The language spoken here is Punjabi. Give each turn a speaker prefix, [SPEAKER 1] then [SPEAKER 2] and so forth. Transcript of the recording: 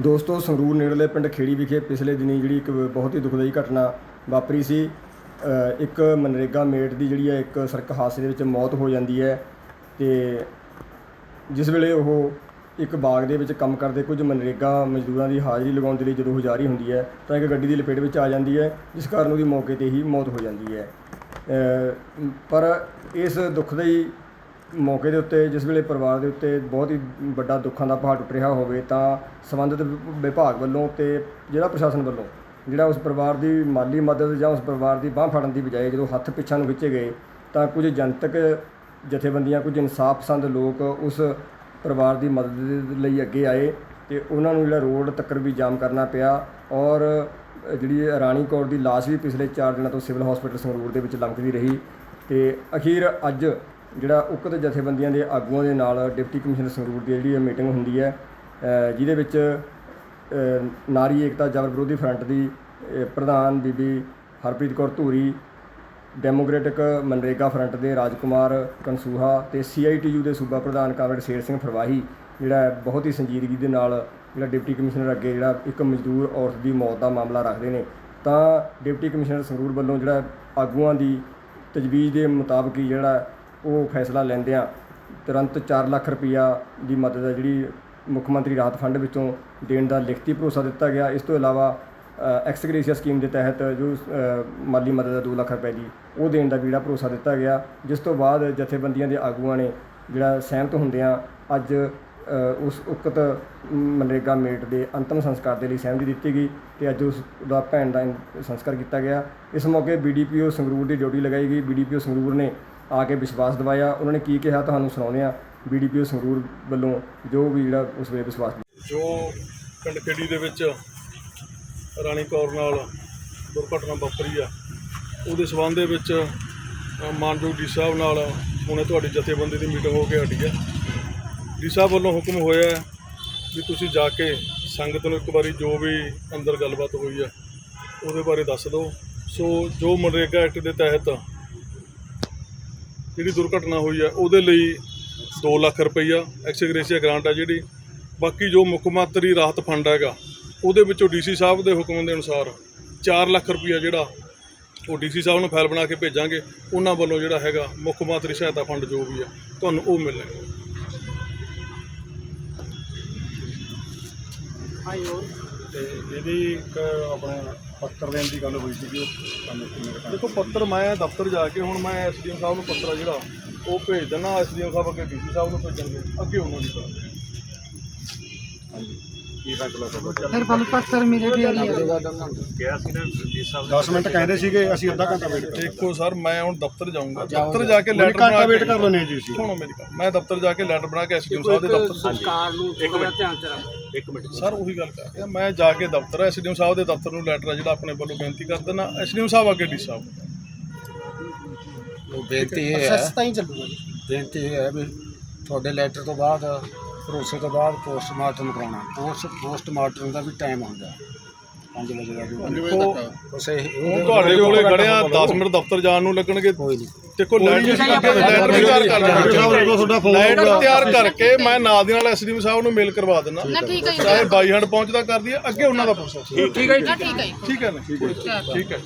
[SPEAKER 1] ਦੋਸਤੋ, ਸੰਗਰੂਰ ਨੇੜਲੇ ਪਿੰਡ ਖੇੜੀ ਵਿਖੇ ਪਿਛਲੇ ਦਿਨੀ ਜਿਹੜੀ ਇੱਕ ਬਹੁਤ ਹੀ ਦੁਖਦਾਈ ਘਟਨਾ ਵਾਪਰੀ ਸੀ। ਇੱਕ ਮਨਰੇਗਾ ਮੇਟ ਦੀ ਜਿਹੜੀ ਹੈ, ਇੱਕ ਸੜਕ ਹਾਦਸੇ ਦੇ ਵਿੱਚ ਮੌਤ ਹੋ ਜਾਂਦੀ ਹੈ ਤੇ ਜਿਸ ਵੇਲੇ ਉਹ ਇੱਕ ਬਾਗ ਦੇ ਵਿੱਚ ਕੰਮ ਕਰਦੇ ਕੁਝ ਮਨਰੇਗਾ ਮਜ਼ਦੂਰਾਂ ਦੀ ਹਾਜ਼ਰੀ ਲਗਾਉਣ ਦੇ ਲਈ ਜਦੋਂ ਉਹ ਜਾਰੀ ਹੁੰਦੀ ਹੈ, ਤਾਂ ਇੱਕ ਗੱਡੀ ਦੀ ਲਪੇਟ ਵਿੱਚ ਆ ਜਾਂਦੀ ਹੈ, ਜਿਸ ਕਾਰਨ ਉਹਦੀ ਮੌਕੇ ਤੇ ਹੀ ਮੌਤ ਹੋ ਜਾਂਦੀ ਹੈ। ਪਰ ਇਸ ਦੁਖਦਾਈ ਮੌਕੇ ਦੇ ਉੱਤੇ, ਜਿਸ ਵੇਲੇ ਪਰਿਵਾਰ ਦੇ ਉੱਤੇ ਬਹੁਤ ਹੀ ਵੱਡਾ ਦੁੱਖਾਂ ਦਾ ਪਹਾੜ ਟੁੱਟ ਰਿਹਾ ਹੋਵੇ, ਤਾਂ ਸੰਬੰਧਿਤ ਵਿ- ਵਿਭਾਗ ਵੱਲੋਂ ਤੇ ਜਿਹੜਾ ਪ੍ਰਸ਼ਾਸਨ ਵੱਲੋਂ, ਜਿਹੜਾ ਉਸ ਪਰਿਵਾਰ ਦੀ ਮਾਲੀ ਮਦਦ ਜਾਂ ਉਸ ਪਰਿਵਾਰ ਦੀ ਬਾਹ ਫੜਨ ਦੀ ਬਜਾਏ ਜਦੋਂ ਹੱਥ ਪਿੱਛਾਂ ਨੂੰ ਖਿੱਚੇ ਗਏ, ਤਾਂ ਕੁਝ ਜਨਤਕ ਜਥੇਬੰਦੀਆਂ, ਕੁਝ ਇਨਸਾਫ ਪਸੰਦ ਲੋਕ ਉਸ ਪਰਿਵਾਰ ਦੀ ਮਦਦ ਲਈ ਅੱਗੇ ਆਏ ਤੇ ਉਹਨਾਂ ਨੂੰ ਜਿਹੜਾ ਰੋਡ ਤੱਕਰ ਵੀ ਜਾਮ ਕਰਨਾ ਪਿਆ ਔਰ ਜਿਹੜੀ ਰਾਣੀ ਕੌਰ ਦੀ ਲਾਸ਼ ਵੀ ਪਿਛਲੇ 4 ਦਿਨਾਂ ਤੋਂ ਸਿਵਲ ਹਸਪੀਟਲ ਸੰਗਰੂਰ ਦੇ ਵਿੱਚ ਲੰਘਦੀ ਰਹੀ ਤੇ ਅਖੀਰ ਅੱਜ ਜਿਹੜਾ ਉਕਤ ਜਥੇਬੰਦੀਆਂ ਦੇ ਆਗੂਆਂ ਦੇ ਨਾਲ ਡਿਪਟੀ ਕਮਿਸ਼ਨਰ ਸੰਗਰੂਰ ਦੀ ਜਿਹੜੀ ਮੀਟਿੰਗ ਹੁੰਦੀ ਹੈ ਜਿਹਦੇ ਵਿੱਚ ਨਾਰੀ ਏਕਤਾ ਜਬਰ ਵਿਰੋਧੀ ਫਰੰਟ ਦੀ ਪ੍ਰਧਾਨ ਬੀਬੀ ਹਰਪ੍ਰੀਤ ਕੌਰ ਧੂਰੀ, ਡੈਮੋਕ੍ਰੈਟਿਕ ਮਨਰੇਗਾ ਫਰੰਟ ਦੇ ਰਾਜਕੁਮਾਰ ਕਨਸੂਹਾ ਤੇ ਸੀਆਈਟੀਯੂ ਦੇ ਸੂਬਾ ਪ੍ਰਧਾਨ ਕਾਮਰੇਡ ਸ਼ੇਰ ਸਿੰਘ ਫਰਵਾਹੀ, ਜਿਹੜਾ ਬਹੁਤ ਹੀ ਸੰਜੀਦਗੀ ਦੇ ਨਾਲ ਜਿਹੜਾ ਡਿਪਟੀ ਕਮਿਸ਼ਨਰ ਅੱਗੇ ਜਿਹੜਾ ਇੱਕ ਮਜ਼ਦੂਰ ਔਰਤ ਦੀ ਮੌਤ ਦਾ ਮਾਮਲਾ ਰੱਖਦੇ ਨੇ। ਤਾਂ ਡਿਪਟੀ ਕਮਿਸ਼ਨਰ ਸੰਗਰੂਰ ਵੱਲੋਂ ਜਿਹੜਾ ਆਗੂਆਂ ਦੀ ਤਜਵੀਜ਼ ਦੇ ਮੁਤਾਬਕ ਹੀ ਜਿਹੜਾ ਉਹ ਫੈਸਲਾ ਲੈਂਦਿਆਂ ਤੁਰੰਤ 4 ਲੱਖ ਰੁਪਈਆ ਦੀ ਮਦਦ ਹੈ ਜਿਹੜੀ ਮੁੱਖ ਮੰਤਰੀ ਰਾਹਤ ਫੰਡ ਵਿੱਚੋਂ ਦੇਣ ਦਾ ਲਿਖਤੀ ਭਰੋਸਾ ਦਿੱਤਾ ਗਿਆ। ਇਸ ਤੋਂ ਇਲਾਵਾ ਐਕਸਗ੍ਰੇਸ਼ੀਆ ਸਕੀਮ ਦੇ ਤਹਿਤ ਜੋ ਮਾਲੀ ਮਦਦ ਹੈ 2 ਲੱਖ ਰੁਪਏ ਦੀ, ਉਹ ਦੇਣ ਦਾ ਵੀ ਭਰੋਸਾ ਦਿੱਤਾ ਗਿਆ। ਜਿਸ ਤੋਂ ਬਾਅਦ ਜਥੇਬੰਦੀਆਂ ਦੇ ਆਗੂਆਂ ਨੇ ਜਿਹੜਾ ਸਹਿਮਤ ਹੁੰਦਿਆਂ ਅੱਜ ਉਸ ਉਕਤ ਮਨਰੇਗਾ ਮੇਟ ਦੇ ਅੰਤਮ ਸੰਸਕਾਰ ਦੇ ਲਈ ਸਹਿਮਤੀ ਦਿੱਤੀ ਗਈ ਤੇ ਅੱਜ ਉਸ ਦਾ ਭੈਣ ਦਾ ਸੰਸਕਾਰ ਕੀਤਾ ਗਿਆ। ਇਸ ਮੌਕੇ ਬੀਡੀਪੀਓ ਸੰਗਰੂਰ ਦੀ ਡਿਊਟੀ ਲਗਾਈ ਗਈ। ਬੀਡੀਪੀਓ ਸੰਗਰੂਰ ਨੇ ਆ ਕੇ ਵਿਸ਼ਵਾਸ ਦਿਵਾਇਆ। ਉਹਨਾਂ ਨੇ ਕੀ ਕਿਹਾ ਤੁਹਾਨੂੰ ਸੁਣਾਉਂਦੇ ਆ ਬੀਡੀਪੀਓ ਸੰਗਰੂਰ ਵੱਲੋਂ, ਜੋ ਵੀ ਜਿਹੜਾ ਉਸ ਵੇਲੇ ਵਿਸ਼ਵਾਸ
[SPEAKER 2] ਜੋ ਪਿੰਡ ਖੇੜੀ ਦੇ ਵਿੱਚ ਰਾਣੀ ਕੌਰ ਨਾਲ ਦੁਰਘਟਨਾ ਵਾਪਰੀ ਆ, ਉਹਦੇ ਸਬੰਧ ਦੇ ਵਿੱਚ ਮਾਨਯੋਗ ਡੀ ਸਾਹਿਬ ਨਾਲ ਹੁਣੇ ਤੁਹਾਡੀ ਜਥੇਬੰਦੀ ਦੀ ਮੀਟਿੰਗ ਹੋ ਕੇ ਹਟੀ ਆ। ਡੀ ਸਾਹਿਬ ਵੱਲੋਂ ਹੁਕਮ ਹੋਇਆ ਵੀ ਤੁਸੀਂ ਜਾ ਕੇ ਸੰਗਤ ਨੂੰ ਇੱਕ ਵਾਰੀ ਜੋ ਵੀ ਅੰਦਰ ਗੱਲਬਾਤ ਹੋਈ ਆ, ਉਹਦੇ ਬਾਰੇ ਦੱਸ ਦਿਓ। ਸੋ ਜੋ ਮਨਰੇਗਾ ਐਕਟ ਦੇ ਤਹਿਤ ਜਿਹੜੀ ਦੁਰਘਟਨਾ ਹੋਈ ਹੈ ਉਹਦੇ ਲਈ 2 ਲੱਖ ਰੁਪਈਆ ਐਕਸਗ੍ਰੇਸੀਆ ਗ੍ਰਾਂਟ ਹੈ ਜਿਹੜੀ। ਬਾਕੀ ਜੋ ਮੁੱਖ ਮੰਤਰੀ ਰਾਹਤ ਫੰਡ ਹੈਗਾ, ਉਹਦੇ ਵਿੱਚੋਂ ਡੀਸੀ ਸਾਹਿਬ ਦੇ ਹੁਕਮ ਦੇ ਅਨੁਸਾਰ 4 ਲੱਖ ਰੁਪਈਆ ਜਿਹੜਾ ਉਹ ਡੀਸੀ ਸਾਹਿਬ ਨੂੰ ਫਾਈਲ ਬਣਾ ਕੇ ਭੇਜਾਂਗੇ। ਉਹਨਾਂ ਵੱਲੋਂ ਜਿਹੜਾ ਹੈਗਾ ਮੁੱਖ ਮੰਤਰੀ ਸਹਾਇਤਾ ਫੰਡ ਜੋ ਵੀ ਹੈ ਤੁਹਾਨੂੰ ਉਹ ਮਿਲੇਗਾ
[SPEAKER 3] ਤੇ ਇਹਦੀ ਇੱਕ ਆਪਣੇ ਪੱਤਰ ਦੇਣ ਦੀ ਗੱਲ ਹੋਈ ਸੀ ਉਹ ਸਾਨੂੰ ਕਿਵੇਂ ਕਰਨਾ
[SPEAKER 2] ਦੇਖੋ ਪੱਤਰ ਮੈਂ ਦਫ਼ਤਰ ਜਾ ਕੇ ਹੁਣ ਮੈਂ ਐਸਡੀਐਮ ਸਾਹਿਬ ਨੂੰ ਪੱਤਰ ਆ ਜਿਹੜਾ ਉਹ ਭੇਜ ਦੇਣਾ ਐਸਡੀਐਮ ਸਾਹਿਬ ਅੱਗੇ ਡੀਸੀ ਸਾਹਿਬ ਨੂੰ ਭੇਜਣਗੇ ਅੱਗੇ ਉਹਨਾਂ ਦੀ ਕਰਾਂਗੇ
[SPEAKER 3] ਹਾਂਜੀ। ਕੀ ਫੈਸਲਾ ਤੁਹਾਡਾ
[SPEAKER 4] ਫਿਰ ਤੁਹਾਨੂੰ ਪੱਤਰ ਮੇਰੇ ਫੇਰ ਹੀ ਆ
[SPEAKER 3] ਕਿਹਾ ਸੀ ਨਾ ਜੀ ਸਾਹਿਬ 10 ਮਿੰਟ ਕਹਿੰਦੇ ਸੀਗੇ ਅਸੀਂ ਅੱਧਾ ਘੰਟਾ ਵੇਟ ਕਰ
[SPEAKER 2] ਦੇਖੋ ਸਰ ਮੈਂ ਹੁਣ ਦਫ਼ਤਰ ਜਾਊਂਗਾ। ਦਫ਼ਤਰ ਜਾ ਕੇ ਲੈਟਰ
[SPEAKER 3] ਘੰਟਾ
[SPEAKER 2] ਬਣਾ
[SPEAKER 3] ਵੇਟ
[SPEAKER 2] ਕੇ
[SPEAKER 3] ਕਰ ਲੈਣੇ ਜੀ ਅਸੀਂ
[SPEAKER 2] ਸੁਣੋ ਮੇਰੀ ਗੱਲ। ਮੈਂ ਦਫ਼ਤਰ ਜਾ ਕੇ ਲੈਟਰ ਬਣਾ ਕੇ ਐਸਡੀਐਮ ਸਾਹਿਬ ਦੇ ਦਫ਼ਤਰ
[SPEAKER 4] ਸਰਕਾਰ ਨੂੰ ਥੋੜਾ ਧਿਆਨ ਚ ਰੱਖ।
[SPEAKER 3] ਇੱਕ ਮਿੰਟ
[SPEAKER 2] ਸਰ ਉਹੀ ਗੱਲ ਕਰ ਰਿਹਾ। ਮੈਂ ਜਾ ਕੇ ਦਫ਼ਤਰ ਐਸਡੀਐਮ ਸਾਹਿਬ ਦੇ ਦਫ਼ਤਰ ਨੂੰ ਲੈਟਰ ਆ ਜਿਹੜਾ ਆਪਣੇ ਵੱਲੋਂ ਬੇਨਤੀ ਕਰ ਦੇਣਾ ਐਸਡੀਐਮ ਸਾਹਿਬ ਅੱਗੇ ਡੀ ਸਾਹਿਬ
[SPEAKER 5] ਉਹ ਬੇਨਤੀ ਇਹ ਹੈ
[SPEAKER 4] ਚੱਲੂਗਾ।
[SPEAKER 5] ਬੇਨਤੀ ਇਹ ਹੈ ਵੀ ਤੁਹਾਡੇ ਲੈਟਰ ਤੋਂ ਬਾਅਦ ਭਰੋਸੇ ਤੋਂ ਬਾਅਦ ਪੋਸਟਮਾਰਟਮ ਕਰਾਉਣਾ। ਪੋਸਟ ਪੋਸਟਮਾਰਟਮ ਦਾ ਵੀ ਟਾਈਮ ਹੁੰਦਾ 5 ਵਜੇ ਦਾ ਇਹ
[SPEAKER 2] ਹੁਣ ਤੁਹਾਡੇ ਕੋਲੇ ਗੜਿਆ 10 ਮਿੰਟ ਦਫ਼ਤਰ ਜਾਣ ਨੂੰ ਲੱਗਣਗੇ।
[SPEAKER 5] ਕੋਈ ਨਹੀਂ।
[SPEAKER 2] ਦੇਖੋ ਲੈਟਰ ਲੈਟਰ ਵੀ ਤਿਆਰ ਕਰ ਲੈਣਾ
[SPEAKER 3] ਜਦੋਂ ਤੁਹਾਡਾ ਫੋਨ
[SPEAKER 2] ਲੈਟਰ ਤਿਆਰ ਕਰਕੇ ਮੈਂ ਨਾਲ ਦੀ ਨਾਲ ਐਸਡੀਐਮ ਸਾਹਿਬ ਨੂੰ ਮੇਲ ਕਰਵਾ
[SPEAKER 6] ਨਾ ਠੀਕ ਹੈ ਜੀ।
[SPEAKER 2] ਚਾਹੇ ਬਾਈ ਹੈਂਡ ਪਹੁੰਚਦਾ ਕਰ ਦਈਏ ਅੱਗੇ ਉਹਨਾਂ ਦਾ ਪ੍ਰੋਸੈਸ
[SPEAKER 6] ਠੀਕ ਹੈ ਜੀ। ਠੀਕ ਹੈ ਜੀ।
[SPEAKER 2] ਠੀਕ ਹੈ ਨਾ? ਠੀਕ ਹੈ।